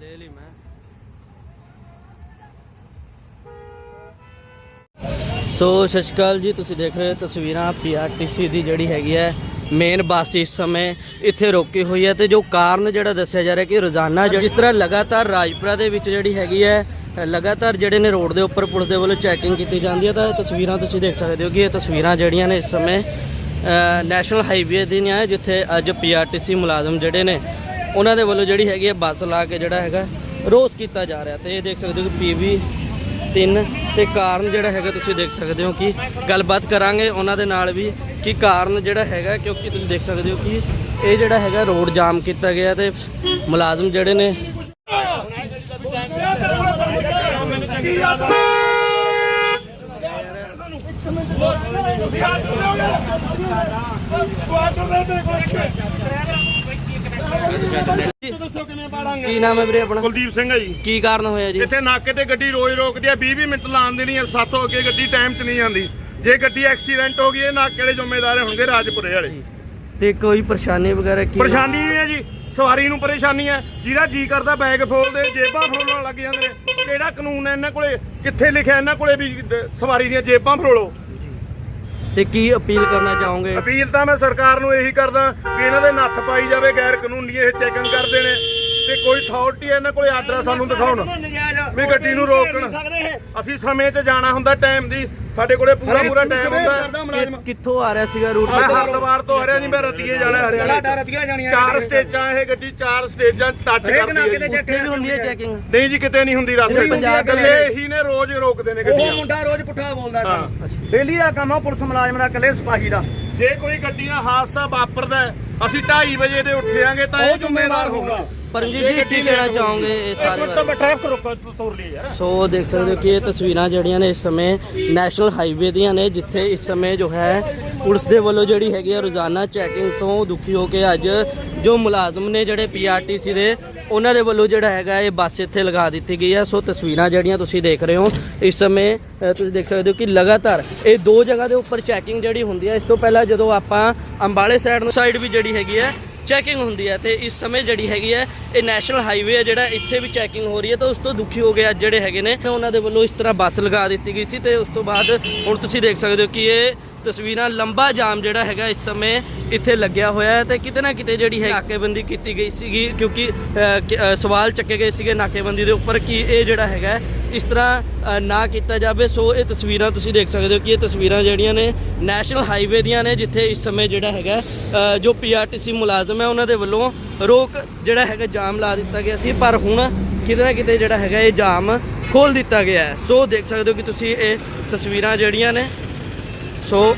ਲੈ ਲਈ ਮੈਂ। ਸੋ, ਸਤਿ ਸ਼੍ਰੀ ਅਕਾਲ ਜੀ, ਤੁਸੀਂ ਦੇਖ ਰਹੇ ਹੋ ਤਸਵੀਰਾਂ ਪੀਆਰਟੀਸੀ ਦੀ ਜਿਹੜੀ ਹੈਗੀ ਹੈ ਮੇਨ ਬੱਸ ਇਸ ਸਮੇਂ ਇੱਥੇ ਰੋਕੀ ਹੋਈ ਹੈ ਤੇ ਜੋ ਕਾਰਨ ਜਿਹੜਾ ਦੱਸਿਆ ਜਾ ਰਿਹਾ ਕਿ ਰੋਜ਼ਾਨਾ ਜਿਸ ਤਰ੍ਹਾਂ ਲਗਾਤਾਰ ਰਾਜਪੁਰਾ ਦੇ ਵਿੱਚ ਜਿਹੜੀ ਹੈਗੀ ਹੈ ਲਗਾਤਾਰ ਜਿਹੜੇ ਨੇ ਰੋਡ ਦੇ ਉੱਪਰ ਪੁਲਿਸ ਦੇ ਵੱਲੋਂ ਚੈਕਿੰਗ ਕੀਤੀ ਜਾਂਦੀ ਹੈ ਤਾਂ ਤਸਵੀਰਾਂ ਤੁਸੀਂ ਦੇਖ ਸਕਦੇ ਹੋ ਕਿ ਇਹ ਤਸਵੀਰਾਂ ਜਿਹੜੀਆਂ ਨੇ ਇਸ ਸਮੇਂ ਨੈਸ਼ਨਲ ਹਾਈਵੇ ਦੀਆਂ ਨੇ ਜਿੱਥੇ ਅੱਜ ਪੀਆਰਟੀਸੀ ਮੁਲਾਜ਼ਮ ਜਿਹੜੇ ਨੇ ਉਹਨਾਂ ਦੇ ਵੱਲੋਂ ਜਿਹੜੀ ਹੈਗੀ ਹੈ ਬੱਸ ਲਾ ਕੇ ਜਿਹੜਾ ਹੈਗਾ ਰੋਸ ਕੀਤਾ ਜਾ ਰਿਹਾ ਤੇ ਇਹ ਦੇਖ ਸਕਦੇ ਹੋ ਕਿ ਪੀਵੀ ਤਿੰਨ ਤੇ ਕਾਰਨ ਜਿਹੜਾ ਹੈਗਾ ਤੁਸੀਂ ਦੇਖ ਸਕਦੇ ਹੋ ਕਿ ਗੱਲਬਾਤ ਕਰਾਂਗੇ ਉਹਨਾਂ ਦੇ ਨਾਲ ਵੀ ਕਿ ਕਾਰਨ ਜਿਹੜਾ ਹੈਗਾ ਕਿਉਂਕਿ ਤੁਸੀਂ ਦੇਖ ਸਕਦੇ ਹੋ ਕਿ ਇਹ ਜਿਹੜਾ ਹੈਗਾ ਰੋਡ ਜਾਮ ਕੀਤਾ ਗਿਆ ਤੇ ਮੁਲਾਜ਼ਮ ਜਿਹੜੇ ਨੇ ਕੀ ਨਾਮ ਹੈ ਵੀਰੇ ਆਪਣਾ? ਕੁਲਦੀਪ ਸਿੰਘ ਹੈ ਜੀ। ਕੀ ਕਾਰਨ ਹੋਇਆ ਜੀ? ਇੱਥੇ ਨਾਕੇ ਤੇ ਗੱਡੀ ਰੋਜ਼ ਰੋਕਦੀ ਆ 20 20 ਮਿੰਟ ਲਾਉਣ ਦੀ ਨਹੀਂ ਸੱਤ ਹੋ ਕੇ ਗੱਡੀ ਟਾਈਮ 'ਚ ਨਹੀਂ ਜਾਂਦੀ ਜੇ ਗੱਡੀ ਐਕਸੀਡੈਂਟ ਹੋ ਗਈ ਇਹ ਨਾਕੇ ਵਾਲੇ ਜ਼ਿੰਮੇਦਾਰ ਹੋਣਗੇ ਰਾਜਪੁਰੇ ਵਾਲੇ। ਤੇ ਕੋਈ ਪਰੇਸ਼ਾਨੀ ਵਗੈਰਾ ਕੀ ਪਰੇਸ਼ਾਨੀ ਹੈ ਜੀ। ਸਵਾਰੀ ਨੂੰ ਪਰੇਸ਼ਾਨੀ ਹੈ। ਜਿਹਦਾ ਜੀ ਕਰਦਾ ਬੈਗ ਫੋਲਦੇ ਜੇਬਾਂ ਫਰੋਲਣ ਲੱਗ ਜਾਂਦੇ ਨੇ। ਕਿਹੜਾ ਕਾਨੂੰਨ ਹੈ ਇਹਨਾਂ ਕੋਲੇ? ਕਿੱਥੇ ਲਿਖਿਆ ਇਹਨਾਂ ਕੋਲੇ ਵੀ ਦ- ਸਵਾਰੀ ਦੀਆਂ ਜੇਬਾਂ ਫਰੋਲੋ ਤੇ ਕੀ ਅਪੀਲ ਕਰਨਾ ਚਾਹੋਗੇ? ਅਪੀਲ ਤਾਂ ਮੈਂ ਸਰਕਾਰ ਨੂੰ ਇਹੀ ਕਰਦਾ ਵੀ ਇਹਨਾਂ ਦੇ ਨੱਥ ਪਾਈ ਜਾਵੇ ਗੈਰ ਕਾਨੂੰਨੀ ਇਹ ਚੈਕਿੰਗ ਕਰਦੇ ਨੇ। ਤੇ ਕੋਈ ਅਥਾਰਟੀ ਇਹਨਾਂ ਕੋਲੇ ਆਰਡਰ ਸਾਨੂੰ ਦਿਖਾਉਣ। ਵੀ ਗੱਡੀ ਨੂੰ ਰੋਕਣ ਅਸੀਂ ਸਮੇਂ 'ਚ ਜਾਣਾ ਹੁੰਦਾ ਟਾਈਮ ਦੀ। ਸਾਡੇ ਕੋਲੇ ਪੂਰਾ ਪੂਰਾ ਟਾਈਮ ਹੁੰਦਾ। ਕਿ- ਕਿੱਥੋਂ ਆ ਰਿਹਾ ਸੀਗਾ ਰੂਟ ਮੈਂ ਹਰਦਵਾਰ ਤੋਂ ਹਰਿਆ ਨਹੀਂ ਮੈਂ ਰਤੀਏ ਜਾਣਾ ਹਰਿਆਣਾ ਚਾਰ ਸਟੇਜਾਂ ਇਹ ਗੱਡੀ ਚਾਰ ਸਟੇਜਾਂ ਟੱਚ ਕਰਦੀ ਹੈ ਜੀ। ਉੱਥੇ ਵੀ ਹੁੰਦੀ ਹੈ ਚੈਕਿੰਗ ਨਹੀਂ ਜੀ ਕਿਤੇ ਨਹੀਂ ਹੁੰਦੀ ਰਸਤੇ ਪੰਜਾਬ ਦੇ ਇਕੱਲੇ ਇਹੀ ਨੇ ਰੋਜ਼ ਰੋਕਦੇ ਨੇ ਉਹ ਗੱਡੀਆਂ। ਮੁੰਡਾ ਰੋਜ਼ ਪੁੱਠਾ ਬੋਲਦਾ ਹਾਂ। ਸਾਨੂੰ ਡੇਲੀ ਦਾ ਕੰਮ ਆ ਪੁਲਿਸ ਮੁਲਾਜ਼ਮ ਦਾ ਇਕੱਲੇ ਸਿਪਾਹੀ ਦਾ। ਜੇ ਕੋਈ ਗੱਡੀ ਨਾਲ ਹਾਦਸਾ ਵਾਪਰਦਾ ਹੈ, ਅਸੀਂ 2:30 ਵਜੇ ਦੇ ਉੱਠਿਆਂਗੇ ਤਾਂ ਉਹ ਇਹ ਜ਼ਿੰਮੇਵਾਰ ਹੋਊਗਾ। ਪਰਮਜੀਤ ਜੀ ਕੀ ਕਹਿਣਾ ਚਾਹੋਗੇ ਇਹ ਸਾਰੇ ਇੱਕ ਮਿੰਟ ਟ੍ਰੈਫਿਕ ਰੋਕੋ ਤੋਰ ਲਈ ਯਾਰ। ਸੋ ਦੇਖ ਸਕਦੇ ਹੋ ਕਿ ਇਹ ਤਸਵੀਰਾਂ ਜਿਹੜੀਆਂ ਨੇ ਇਸ ਸਮੇਂ ਨੈਸ਼ਨਲ ਹਾਈਵੇ ਦੀਆਂ ਨੇ ਜਿੱਥੇ ਇਸ ਸਮੇਂ ਜੋ ਹੈ ਪੁਲਿਸ ਦੇ ਵੱਲੋਂ ਜਿਹੜੀ ਹੈਗੀ ਆ ਰੋਜ਼ਾਨਾ ਚੈਕਿੰਗ ਤੋਂ ਦੁਖੀ ਹੋ ਕੇ ਅੱਜ ਜੋ ਮੁਲਾਜ਼ਮ ਨੇ ਜਿਹੜੇ ਪੀਆਰਟੀਸੀ ਦੇ ਉਹਨਾਂ ਦੇ ਵੱਲੋਂ ਜਿਹੜਾ ਹੈਗਾ ਇਹ ਬੱਸ ਇੱਥੇ ਲਗਾ ਦਿੱਤੀ ਗਈ ਹੈ ਸੋ ਤਸਵੀਰਾਂ ਜਿਹੜੀਆਂ ਤੁਸੀਂ ਦੇਖ ਰਹੇ ਹੋ ਇਸ ਸਮੇਂ ਅ, ਤੁਸੀਂ ਦੇਖ ਸਕਦੇ ਹੋ ਕਿ ਲਗਾਤਾਰ ਇਹ ਦੋ ਜਗ੍ਹਾ ਦੇ ਉੱਪਰ ਚੈਕਿੰਗ ਜਿਹੜੀ ਹੁੰਦੀ ਹੈ ਇਸ ਤੋਂ ਪਹਿਲਾਂ ਜਦੋਂ ਆਪਾਂ ਅੰਬਾਲੇ ਸਾਈਡ ਨੂੰ ਸਾਈਡ ਵੀ ਜਿਹੜੀ ਹੈਗੀ ਹੈ ਚੈਕਿੰਗ ਹੁੰਦੀ ਹੈ ਤੇ ਇਸ ਸਮੇਂ ਜਿਹੜੀ ਹੈਗੀ ਹੈ, ਇਹ ਨੈਸ਼ਨਲ ਹਾਈਵੇ ਹੈ ਜਿਹੜਾ ਇੱਥੇ ਵੀ ਚੈਕਿੰਗ ਹੋ ਰਹੀ ਹੈ, ਤਾਂ ਉਸ ਤੋਂ ਦੁਖੀ ਹੋ ਗਏ ਅੱਜ ਜਿਹੜੇ ਹੈਗੇ ਨੇ। ਉਹਨਾਂ ਦੇ ਵੱਲੋਂ ਇਸ ਤਰ੍ਹਾਂ ਬੱਸ ਲਗਾ ਦਿੱਤੀ ਗਈ ਸੀ ਤੇ ਉਸ ਤੋਂ ਬਾਅਦ ਹੁਣ ਤੁਸੀਂ ਦੇਖ ਸਕਦੇ ਹੋ ਕਿ ਇਹ ਤਸਵੀਰਾਂ ਲੰਬਾ ਜਾਮ ਜਿਹੜਾ ਹੈਗਾ ਇਸ ਸਮੇਂ ਇੱਥੇ ਲੱਗਿਆ ਹੋਇਆ ਹੈ ਤੇ ਕਿਤੇ ਨਾ ਕਿਤੇ ਜਿਹੜੀ ਹੈ ਨਾਕੇਬੰਦੀ ਕੀਤੀ ਗਈ ਸੀਗੀ, ਕਿਉਂਕਿ ਸਵਾਲ ਚੱਕੇ ਗਏ ਸੀਗੇ ਨਾਕੇਬੰਦੀ ਦੇ ਉੱਪਰ ਕਿ ਇਹ ਜਿਹੜਾ ਹੈਗਾ ਇਸ ਤਰ੍ਹਾਂ ਨਾ ਕੀਤਾ ਜਾਵੇ। ਸੋ ਇਹ ਤਸਵੀਰਾਂ ਤੁਸੀਂ ਦੇਖ ਸਕਦੇ ਹੋ ਕਿ ਇਹ ਤਸਵੀਰਾਂ ਜਿਹੜੀਆਂ ਨੇ ਨੈਸ਼ਨਲ ਹਾਈਵੇ ਦੀਆਂ ਨੇ ਜਿੱਥੇ ਇਸ ਸਮੇਂ ਜਿਹੜਾ ਹੈਗਾ ਅ, ਜੋ ਪੀਆਰਟੀਸੀ ਮੁਲਾਜ਼ਮ ਹੈ ਉਹਨਾਂ ਦੇ ਵੱਲੋਂ ਰੋਕ ਜਿਹੜਾ ਹੈਗਾ ਜਾਮ ਲਾ ਦਿੱਤਾ ਗਿਆ ਸੀ। ਪਰ ਹੁਣ ਕਿਤੇ ਨਾ ਕਿਤੇ ਜਿਹੜਾ ਹੈਗਾ ਇਹ ਜਾਮ ਖੋਲ ਦਿੱਤਾ ਗਿਆ ਹੈ। ਸੋ ਦੇਖ ਸਕਦੇ ਹੋ ਕਿ ਤੁਸੀਂ ਇਹ ਤਸਵੀਰਾਂ ਜਿਹੜੀਆਂ ਨੇ ਸੋ